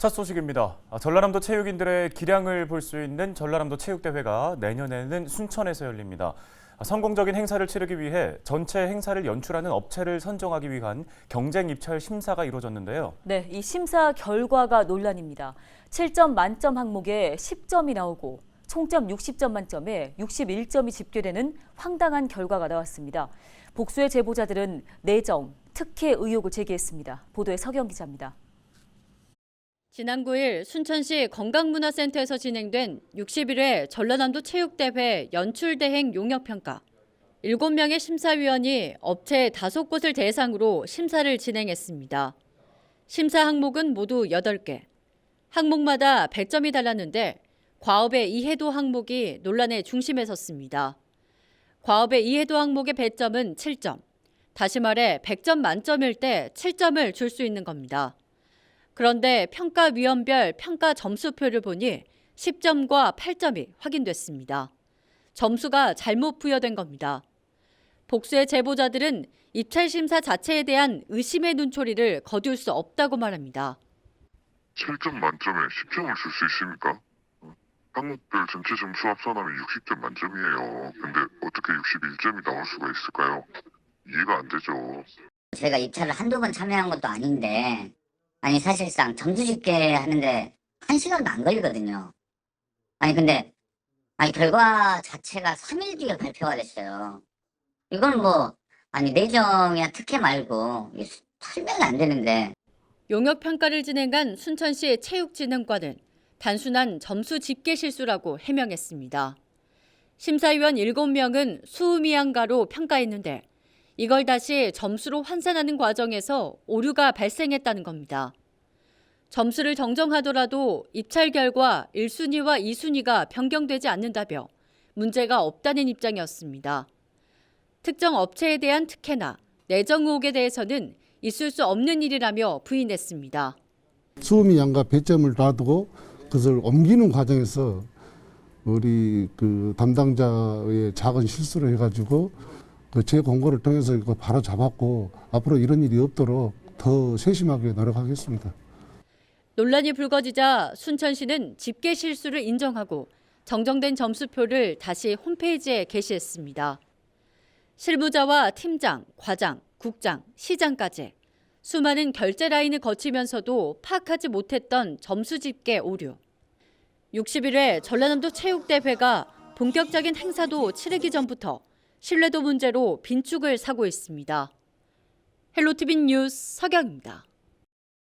첫 소식입니다. 아, 전라남도 체육인들의 기량을 볼 수 있는 전라남도 체육대회가 내년에는 순천에서 열립니다. 아, 성공적인 행사를 치르기 위해 전체 행사를 연출하는 업체를 선정하기 위한 경쟁 입찰 심사가 이루어졌는데요. 네, 이 심사 결과가 논란입니다. 7점 만점 항목에 10점이 나오고 총점 60점 만점에 61점이 집계되는 황당한 결과가 나왔습니다. 복수의 제보자들은 내정, 특혜 의혹을 제기했습니다. 보도에 서경 기자입니다. 지난 9일 순천시 건강문화센터에서 진행된 61회 전라남도 체육대회 연출대행 용역평가. 7명의 심사위원이 업체 5곳을 대상으로 심사를 진행했습니다. 심사 항목은 모두 8개. 항목마다 100점이 달랐는데 과업의 이해도 항목이 논란의 중심에 섰습니다. 과업의 이해도 항목의 배점은 7점. 다시 말해 100점 만점일 때 7점을 줄 수 있는 겁니다. 그런데 평가 위원별 평가 점수표를 보니 10점과 8점이 확인됐습니다. 점수가 잘못 부여된 겁니다. 복수의 제보자들은 입찰 심사 자체에 대한 의심의 눈초리를 거둘 수 없다고 말합니다. 7점 만점에 10점을 줄 수 있습니까? 어? 항목별 전체 점수 합산하면 60점 만점이에요. 근데 어떻게 61점이 나올 수가 있을까요? 이해가 안 되죠. 저희가 입찰을 한두 번 참여한 것도 아닌데, 아니, 사실상 점수 집계 하는데 한 시간도 안 걸리거든요. 아니, 근데, 아니, 결과 자체가 3일 뒤에 발표가 됐어요. 이건 뭐, 아니, 내정이나 특혜 말고, 설명이 안 되는데, 용역 평가를 진행한 순천시 체육진흥과는 단순한 점수 집계 실수라고 해명했습니다. 심사위원 7명은 수음이한가로 평가했는데 이걸 다시 점수로 환산하는 과정에서 오류가 발생했다는 겁니다. 점수를 정정하더라도 입찰 결과 1순위와 2순위가 변경되지 않는다며 문제가 없다는 입장이었습니다. 특정 업체에 대한 특혜나 내정 의혹에 대해서는 있을 수 없는 일이라며 부인했습니다. 수음이 양과 배점을 놔두고 그것을 옮기는 과정에서 우리 그 담당자의 작은 실수를 해가지고 그 제 공고를 통해서 이거 바로 잡았고 앞으로 이런 일이 없도록 더 세심하게 노력하겠습니다. 논란이 불거지자 순천시는 집계 실수를 인정하고 정정된 점수표를 다시 홈페이지에 게시했습니다. 실무자와 팀장, 과장, 국장, 시장까지 수많은 결제 라인을 거치면서도 파악하지 못했던 점수 집계 오류. 61회 전라남도 체육대회가 본격적인 행사도 치르기 전부터 신뢰도 문제로 빈축을 사고 있습니다. 헬로티비 뉴스 서경입니다.